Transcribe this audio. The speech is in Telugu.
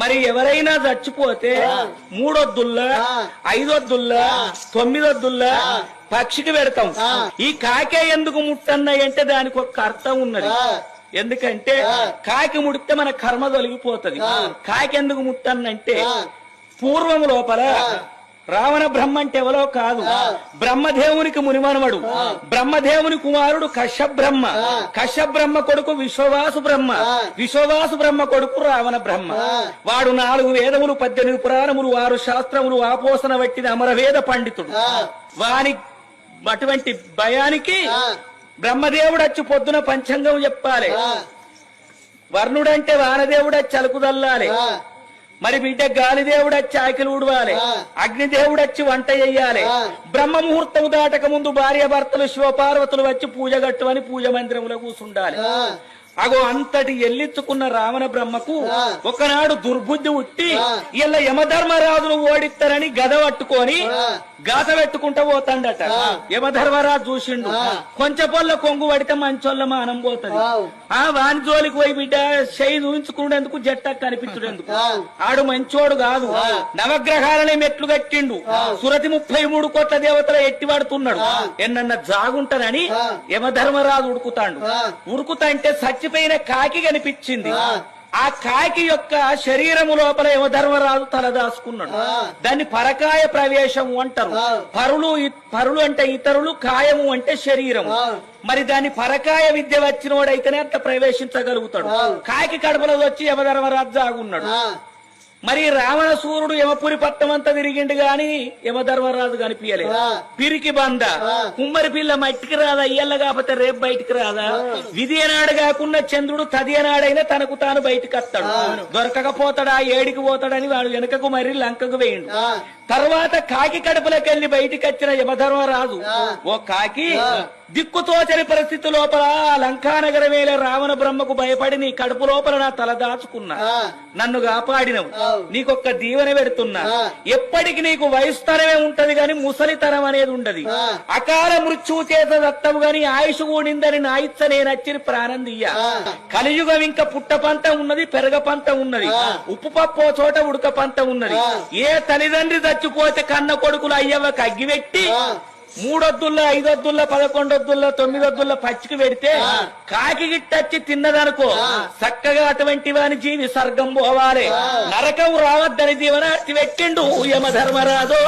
మరి ఎవరైనా చచ్చిపోతే మూడొద్దుల్లా ఐదొద్దుల్లా తొమ్మిదొద్దుల్లా పక్షికి పెడతాం. ఈ కాకే ఎందుకు ముట్టన్నాయి అంటే దానికి ఒక అర్థం ఉన్నది. ఎందుకంటే కాకి ముడితే మన కర్మ తొలగిపోతది. కాకి ఎందుకు ముట్టన్నంటే పూర్వం లోపల రావణ బ్రహ్మ అంటే ఎవరో కాదు బ్రహ్మదేవునికి మునిమనవడు బ్రహ్మదేవుని కుమారుడు కశ్యప బ్రహ్మ కశ్యప బ్రహ్మ కొడుకు విశ్వవాసు బ్రహ్మ. విశ్వవాసు బ్రహ్మ కొడుకు రావణ బ్రహ్మ. వాడు నాలుగు వేదములు పద్దెనిమిది పురాణములు ఆరు శాస్త్రములు ఆపోసన వట్టిన అమరవేద పండితుడు. వాని అటువంటి భయానికి బ్రహ్మదేవుడు వచ్చి పొద్దున పంచాంగం చెప్పాలి. వర్ణుడంటే వానదేవుడు వచ్చి అలుకుదల్లాలి మరి బిడ్డ గాలిదేవుడు వచ్చి ఆకిలు ఊడవాలి. అగ్నిదేవుడు వచ్చి వంట చెయ్యాలి. బ్రహ్మ ముహూర్తం దాటక ముందు భార్య భర్తలు శివపార్వతులు వచ్చి పూజ గట్టువని పూజ మందిరంలో కూర్చుండాలి అగో అంతటి ఎల్లించుకున్న రావణ బ్రహ్మకు ఒకనాడు దుర్బుద్ధి ఉట్టి ఇలా యమధర్మరాజును ఓడిస్తారని గద పట్టుకొని గాత పెట్టుకుంటా పోతాడట. యమధర్మరాజు చూసిండు. కొంచెం పొల్ల కొంగు పడితే మంచోళ్ళ మానం పోతది. ఆ. వాని జోలికి పోయి బిడ్డ చేయి చూపించుకునేందుకు జట్ట కనిపించుడేందుకు. ఆడు మంచోడు కాదు. నవగ్రహాలనే మెట్లు కట్టిండు. సురతి ముప్పై మూడు కోట్ల దేవతల ఎట్టి పడుతున్నాడు ఎన్నన్న జాగుంటనని యమధర్మరాజు ఉడుకుతాండు. ఉరుకుతా అంటే చచ్చిపోయిన కాకి కనిపించింది. ఆ. కాకి యొక్క శరీరము లోపల యమధర్మరాజు తలదాసుకున్నాడు దాన్ని పరకాయ ప్రవేశము అంటారు. పరులు పరులు అంటే ఇతరులు కాయము అంటే శరీరము. మరి దాని పరకాయ విద్య వచ్చినోడైతేనే అట్లా ప్రవేశించగలుగుతాడు. కాకి కడపలో వచ్చి యమధర్మరాజు జాగున్నాడు. మరి రావణ సూర్యుడు యమపురి పట్టం అంతా తిరిగిండు గాని యమధర్మరాజు కనిపించలేదు పిరికి బంద కుమ్మరి పిల్ల మట్టికి రాదా ఇయ్యల్ల కాకపోతే రేపు బయటికి రాదా? విధి అనాడు కాకుండా చంద్రుడు తది అనాడైనా తనకు తాను బయటికి వస్తాడు. దొరకకపోతాడా ఏడికి పోతాడని వాడు వెనుకకు మరి లంకకు వేయండు. తర్వాత కాకి కడుపులోకి వెళ్ళి బయటికి వచ్చిన యమధర్మరాజు ఓ కాకి దిక్కుతోచని పరిస్థితి లోపల లంకానగర వేల రావణ బ్రహ్మకు భయపడి నీ కడుపు లోపల నా తల దాచుకున్నా. నన్ను కాపాడినవు. నీకొక్క దీవెన పెడుతున్నా. ఎప్పటికి నీకు వయసుతనమే ఉంటది గాని ముసలితనం అనేది ఉండదు. అకాల మృత్యువు చేత దత్తము గాని ఆయుష్ కూడిందని నా ఇచ్చ నేను వచ్చి ప్రాణం దియ్య. కలియుగం ఇంకా పుట్ట పంట ఉన్నది పెరగ పంట ఉన్నది. ఉప్పు పప్పు చోట ఉడక పంట ఉన్నది. ఏ తల్లిదండ్రి చచ్చిపోతే కన్న కొడుకులు అయ్యవ్వకి అగ్గిపెట్టి మూడొద్దుల్లో ఐదొద్దుల్లో పదకొండొద్దుల్లో తొమ్మిదొద్దుల్లో పచ్చికి పెడితే కాకి గిట్టచ్చి తిన్నదనుకో చక్కగా అటువంటి వాని జీవి సర్గం పోవాలి. నరకం రావద్దని దీవన పెట్టిండు యమ ధర్మరాజు.